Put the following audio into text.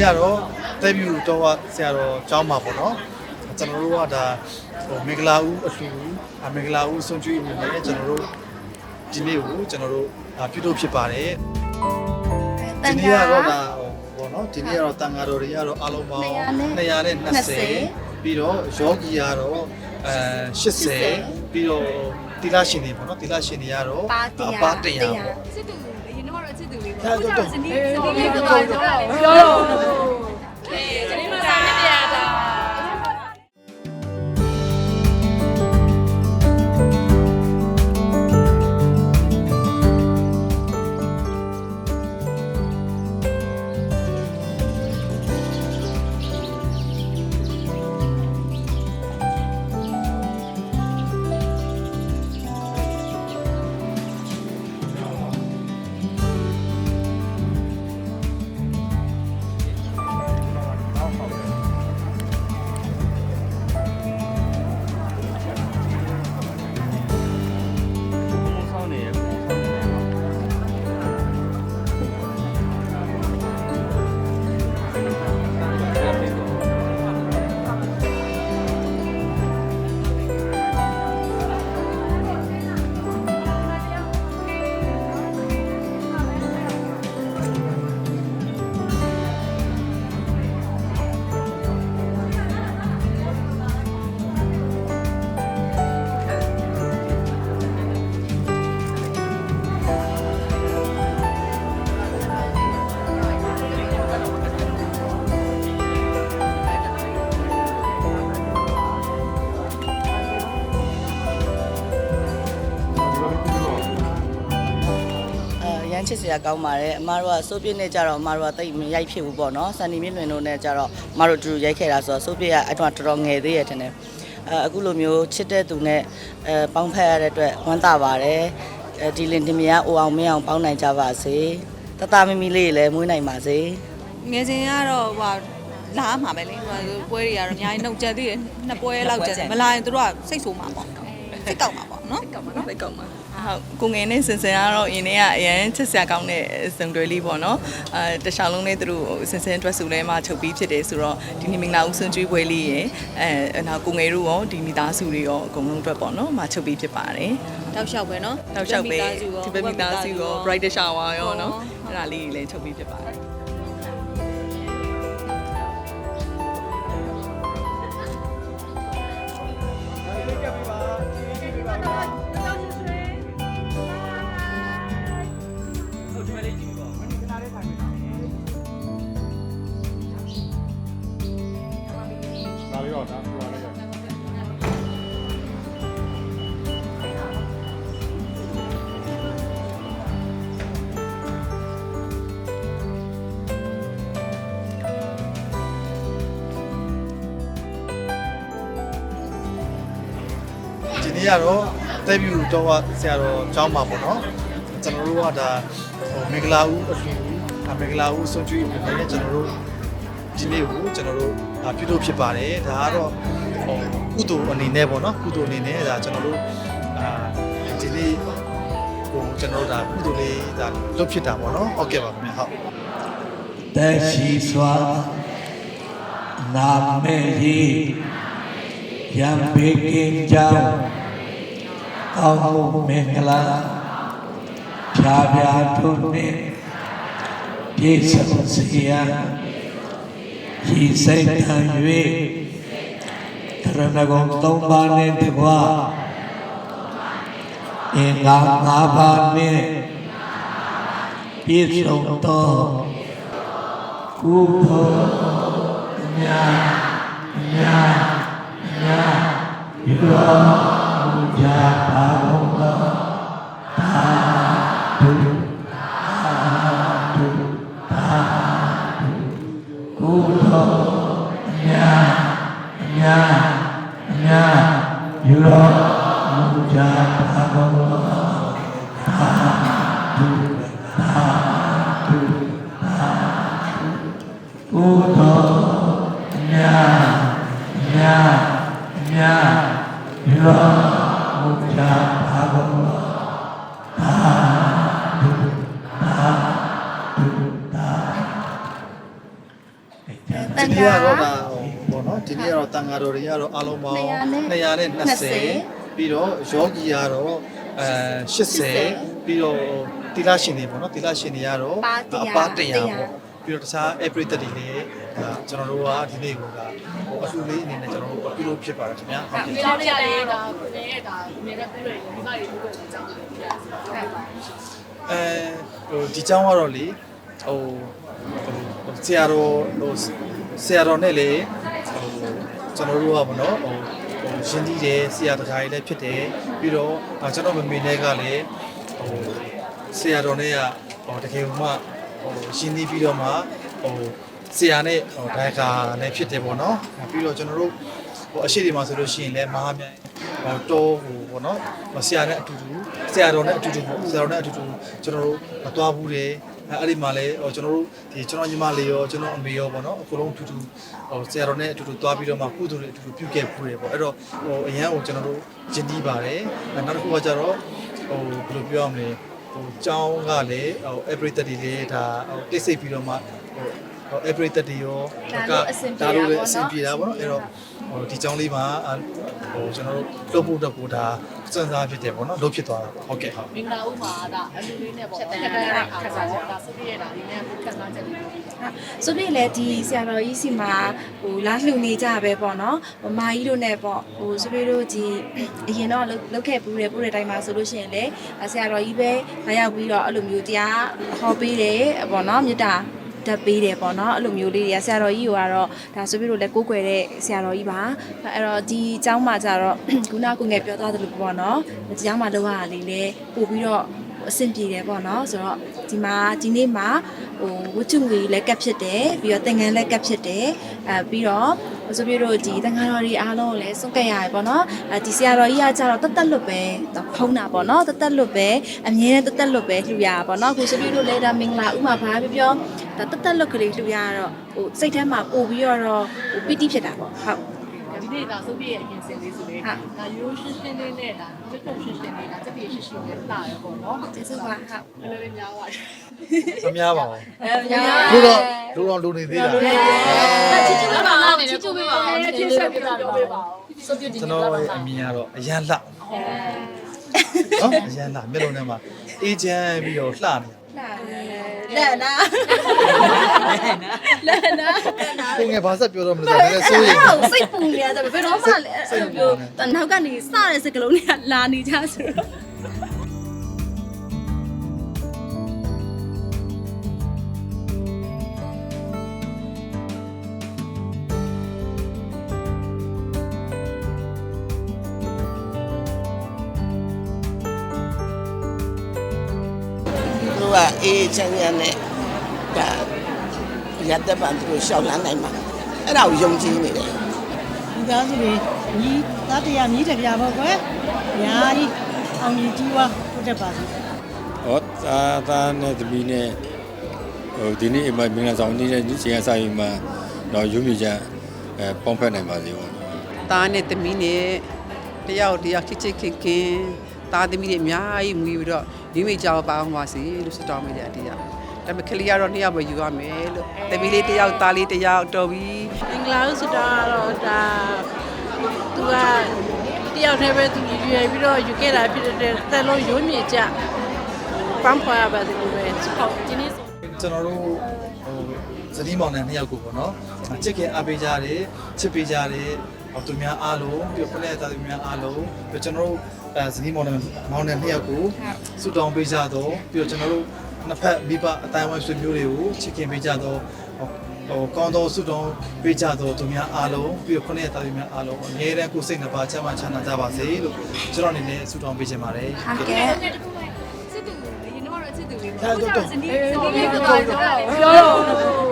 နေ့ကတော့ debut တော့ဆရာတော်ကျောင်းမှာပေါ့နော်ကျွန်တော်တို့ကဒါဟိုမင်္ဂလာဦးအလှူအမင်္ဂလာဦးဆွန်ကျွေးအနေနဲ့ကျွန်တော်တို့ဒီနေ့ကိုကျွန်တော်တို့အာပြုလုပ်ဖြစ်ပါတယ်တဒီန်နေ့ခါကတော့ဒါဟိုပေါ့နော်ဒီနေ့ကတော့တန်ဃာတော်တွေကတော့အားလုံးပေါင်း220ပြီးတော့ယောဂီကတော့အဲ80ပြီးတော့တိလရှင်တွေပေါ့နော်တိလရှင်တွေကတော့ပါတရားပါတရားပေါ့ချစ် သူအရင်တော့ချစ်သူလေးဒါပေါ့တော့အခုတော့ကျဇနီးဇနီးလေးပြောတော့ပြောတော့ ချစ်စရာကောင်းပါတယ်အမတို့ကစိုးပြည့်နဲ့ကြတော့အမတို့ကတိတ်မရိုက်ဖြစ်ဘူးပေါ့နော်စန်နီမြင့်လွင်တို့နဲ့ကြတော့အမတို့အတူတူရိုက်ခဲ့တာဆိုတော့စိုးပြည့်ကအတော့တော်တော်ငယ်သေးရတဲ့နဲ့အဲအခုလိုမျိုးချစ်တဲ့သူနဲ့အဲပေါင်းဖက်ရတဲ့အတွက်ဝမ်းသာပါတယ်အဲဒီလင်တင်မယားအိုအောင်မင်းအောင်ပေါင်းနိုင်ကြပါစေတတမီမီလေးလည်းမွေးနိုင်ပါစေငယ်စဉ်ကတော့ဟိုလာမှာပဲလေဟိုပွဲတွေကတော့အများကြီးနှုတ်ကြသေးတယ်နှစ်ပွဲလောက်ကြတယ်မလာရင်တို့ကစိတ်ဆိုးမှာပေါ့စိတ်ကောက်မှာပေါ့နော်ကောက်မှာနော်စိတ်ကောက်မှာ ဟုတ်ကိုငယ်နဲ့စင်စင်ကတော့အရင်တည်းကအရန်ချစ်စရာကောင်းတဲ့စုံတွဲလေးပေါ့နော်အဲတခြားလုံးလေးသူတို့စင်စင်အတွက်စုလဲမှချုပ်ပြီးဖြစ်တယ်ဆိုတော့ဒီနေ့မင်္ဂလာဦးဆွန်ကျွေးပွဲလေးရယ်အဲနောက်ကိုငယ်တို့ရောဒီမိသားစုတွေရောအကုန်လုံးအတွက်ပေါ့နော်မှချုပ်ပြီးဖြစ်ပါတယ်တောက်လျှောက်ပဲနော်တောက်လျှောက်ပဲဒီပဲမိသားစုရော bright shower ရောနော်ဟုတ်အဲ့ဒါလေးတွေလည်းချုပ်ပြီးဖြစ်ပါတယ် တော့ဒါပြောလိုက်ရဒီနေ့ကတော့ debut တော့ဆရာတော်ကျောင်းမှာပေါ့နော်ကျွန်တော်တို့ကဒါဟိုမင်္ဂလာဦးအလှူအမင်္ဂလာဦးဆွန်ကျွေးအနေနဲ့ကျွန်တော်တို့ဒီနေ့ကိုကျွန်တော်တို့အာ ပြုလုပ်ဖြစ်ပါတယ်ဒါကတော့ဟိုကုသိုလ်အနေနဲ့ပေါ့နော်ကုသိုလ်အနေနဲ့ဒါကျွန်တော်တို့အာဒီနေ့ဟိုကျွန်တော်တို့ဒါကုသိုလ်လေးဒါလုပ်ဖြစ်တာပေါ့နော်ဟုတ်ကဲ့ပါခင်ဗျဟုတ်သက်ရှိစွာနာမေရီယံဘေကင်ကြောင့်ကောင်းမှုမင်္ဂလာဖြာဖြာထုနှင့်ပြည့်စုံစေရန် ဤစိတ်ခံ၍ကရဏဂုံသုံးပါးနှင့်တကွာအင်္ဂါငါးပါးနှင့်ပြည့်စုံသောကုသိုလ်မြတ်မြတ်မြတ်ဒီလိုမူကြပါကုန်သောသာဓု မြတ်မြတ်ဒီလိုမူကြပါကုန်သောသာဓုသာဓုကုသိုလ်မြတ်မြတ်မြတ်ဒီလိုမူကြပါကုန်သောသာဓုသာဓုသာနေ့ကတော့ဒါပေါ့နော် ဒီနေ့ကတော့တန်ဃာတော်တွေကတော့အားလုံးပေါင်း220ပြီးတော့ယောဂီကတော့အဲ80ပြီးတော့တိလရှင်တွေပေါ့နော်တိလရှင်တွေကတော့ပါ100ပေါ့ပြီးတော့တခြား every 30တွေလည်းကျွန်တော်တို့ကဒီနေ့ကအဆူလေးအနေနဲ့ကျွန်တော်တို့ပြုလုပ်ဖြစ်ပါတယ်ခင်ဗျာဟုတ်ကဲ့ကျွန်တော်တို့လည်းဒါကိုယ်နဲ့ဒါအမြဲတမ်းပြုလုပ်ရတာဒီကနေ့ပြုလုပ်ကြောင်းလေးပြရစီအဲဟိုဒီကြောင်းကတော့လေဟိုဆရာတော်ဟိုဆရာတော်နဲ့လေ ဟိုကျွန်တော်တို့ကပေါ့နော်ဟိုဟိုရှင်းတီးတယ်ဆရာတခါကြီးလည်းဖြစ်တယ်ပြီးတော့အာကျွန်တော်မမေနဲ့ကလည်းဟိုဆရာတော်နဲ့ကဟိုတကယ်မှဟိုရှင်းတီးပြီးတော့မှဟိုဆရာနဲ့ဟိုဒိုင်ကာလည်းဖြစ်တယ်ပေါ့နော်ပြီးတော့ကျွန်တော်တို့ဟိုအရှိဒီမှာဆိုလို့ရှိရင်လည်းမဟာမြိုင်ဟိုတော့ဟိုပေါ့နော်ဆရာနဲ့အတူတူဆရာတော်နဲ့အတူတူပေါ့ဆရာတော်နဲ့အတူတူကျွန်တော်တို့မသွားဘူးတယ် အဲအဲ့ဒီမှာလည်းဟိုကျွန်တော်တို့ဒီကျွန်တော်ညီမလေးရောကျွန်တော်အမေရောပေါ့နော်အကုန်လုံးအတူတူဟိုဆရာတော်နဲ့အတူတူသွားပြီးတော့မှကုသိုလ်တွေအတူတူပြုခဲ့ဖူးတယ်ပေါ့အဲ့တော့ဟိုအရန်ကိုကျွန်တော်တို့ယဉ်တီးပါတယ်အဲနောက်တစ်ခုကကျတော့ဟိုဘယ်လိုပြောရမလဲဟိုကျောင်းကလည်းဟို every 30လေးဒါဟိုတိတ်ဆိတ်ပြီးတော့မှဟို ဟို every 30ရောဒါတို့လည်းအဆင်ပြေတာပေါ့နော်အဲ့တော့ဟိုဒီကျောင်းလေးမှာဟိုကျွန်တော်တို့လုပ်ဖို့တော့ကိုဒါစဉ်းစားဖြစ်တယ်ပေါ့နော်လုပ်ဖြစ်သွားတာဟုတ်ကဲ့ဟုတ်မင်္ဂလာဥမှာဒါအလူလေးနဲ့ပေါ့ခက်တဲ့ခက်စားချက်ဒါစုပြရတာဒီနဲ့ခက်စားချက်လေးဆိုပြလေဒီဆရာတော်ကြီးစီမှာဟိုလာလှူနေကြပဲပေါ့နော်ဟိုမာကြီးတို့နဲ့ပေါ့ဟိုဆိုပြတို့ဒီအရင်တော့လုတ်ခဲ့ပူတယ်ပူတဲ့တိုင်းမှာဆိုလို့ရှိရင်လေဆရာတော်ကြီးပဲလာရောက်ပြီးတော့အဲ့လိုမျိုးတရားဟောပေးတယ်ပေါ့နော်မေတ္တာ တက်ပေးတယ်ပေါ့နော်အဲ့လိုမျိုးလေးတွေကဆရာတော်ကြီးကိုကတော့ဒါဆိုပြလို့လည်းကိုးကွယ်တဲ့ဆရာတော်ကြီးပါအဲ့တော့ဒီအကြောင်းမှာကြတော့ခုနကငယ်ပြောသွားသလိုပေါ့နော်ဒီအကြောင်းမှာလောက်ရလေးလေပို့ပြီးတော့အဆင်ပြေတယ်ပေါ့နော်ဆိုတော့ဒီမှာဒီနေ့မှာဟိုဝတ္ထုငွေလည်းကပ်ဖြစ်တယ်ပြီးတော့သင်္ကန်းလည်းကပ်ဖြစ်တယ်အဲပြီးတော့ဆိုပြတို့ဒီသံဃာတော်တွေအားလုံးကိုလည်းစွန့်ကပ်ရတယ်ပေါ့နော်အဲဒီဆရာတော်ကြီးကကြတော့တတ်တက်လွတ်ပဲဖုံးတာပေါ့နော်တတ်တက်လွတ်ပဲအမြဲတမ်းတတ်တက်လွတ်ပဲလှူရတာပေါ့နော်ခုဆိုပြတို့လည်းဒါမင်္ဂလာဥမှာဘာပြောပြော ဒါတတ်တက်လွတ်ကလေးလှူရတော့ဟိုစိတ်ထဲမှာပို့ပြီးတော့ဟိုပီတိဖြစ်တာပေါ့ဟုတ်ဒီနေ့ဒါစုပြရဲ့အရင်စင်လေးဆိုလေဟုတ်ဒါရိုးရှင်းရှင်းလေးနဲ့ဒါတက်တက်ရှင်းရှင်းလေးဒါတက်ပြရှင်းရှင်းလေးလာရပေါ့နော်ကျေးဇူးပါဟုတ်အဲ့လိုလေးများပါတယ်မများပါဘူးအဲညာလူတော့လူတော့လူနေသေးတာချစ်ချစ်ပါပါချစ်ချူပေးပါဦးချစ်ချစ်ဆက်ပြီးပြောပေးပါဦးစုပြဒီကျွန်နေ့တော်လာရဲ့ပါအမြင်ကတော့အရန်လှနော်အရန်လှမျက်လုံးထဲမှာအေးချမ်းပြီးတော့လှနေလ က်နာလက်နာကိုငယ်ဘာဆက်ပြောတော့မလို့ဆိုတော့စိုးရိမ်စိတ်ပူနေရတယ်ဘယ်တော့မှလည်းအဲ့လိုမျိုးနောက်ကနေစတဲ့စကလုံးတွေကလာနေကြဆိုတော့ တို့ကအေးချမ်းချမ်းနဲ့ဒါရတဲ့ပန်သူတို့ရှောက်လန်းနိုင်မှာအဲ့ဒါကိုယုံကြည်နေတယ်ဒီသားစုတွေညီသားတရားမြည်တယ်ပြပါကွယ်အများကြီးအောင်မြင်ကြီးဝါဟုတ်တယ်ပါစေဟောသာသာနဲ့တမီနဲ့ဟိုဒီနေ့အမမင်္ဂလာဆောင်နေတဲ့နေ့ချိန်အစာရင်မှာတော့ရုံးမြချအဲပေါင်းဖက်နိုင်ပါစေပေါ့သားနဲ့သမီးနဲ့တယောက်တယောက်ချစ်ချစ်ခင်ခင်သားသမီးတွေအများကြီးမွေးပြီးတော့ မိမိကြောက်ပါအောင်ပါစေလို့ဆုတောင်းမိတဲ့အတရားဒါပေမဲ့ကလေးကတော့နှစ်ယောက်ပဲယူရမယ်လို့သမီးလေးတစ်ယောက်သားလေးတစ်ယောက်တော်ပြီအင်္ဂလာဥစတာတော့ဒါသူကတယောက်တည်းပဲသူရွယ်ပြီးတော့ယူခဲ့တာဖြစ်တဲ့သက်လုံးရုံးမြေကြပန်းဖွာရပါစေလို့ပဲဟုတ်ဒီနေ့ဆိုကျွန်တော်တို့ဟိုဇနီးမောင်နှံနှစ်ယောက်ကိုပေါ့နော်ချစ်ခင်အားပေးကြတယ်ချစ်ပေးကြတယ်ဟို သူများအားလုံးပြီးတော့ခနဲ့သားသူများအားလုံးပြီးတော့ကျွန်တော်တို့အဲဇနီးမောင်နှံမောင်နှံနှစ်ယောက်ကိုဆုတောင်းပေးကြတော့ပြီးတော့ကျွန်တော်တို့နှစ်ဖက်မိဘအတိုင်းဝိုင်းဆွေမျိုးတွေကိုချစ်ခင်ပေးကြတော့ဟိုကောင်းသောဆုတောင်းပေးကြတော့သူများအားလုံးပြီးတော့ခနဲ့သားသူများအားလုံးအငြင်းတဲ့ကိုယ်စိတ်နှစ်ပါးချမ်းသာချမ်းသာကြပါစေလို့ကျွန်တော်အနေနဲ့ဆုတောင်းပေးချင်ပါတယ်ဟုတ်ကဲ့စစ်တူရင်တော့ချစ်တူလေးဒါတော့တော့ဒီနေ့တော့ပြောတော့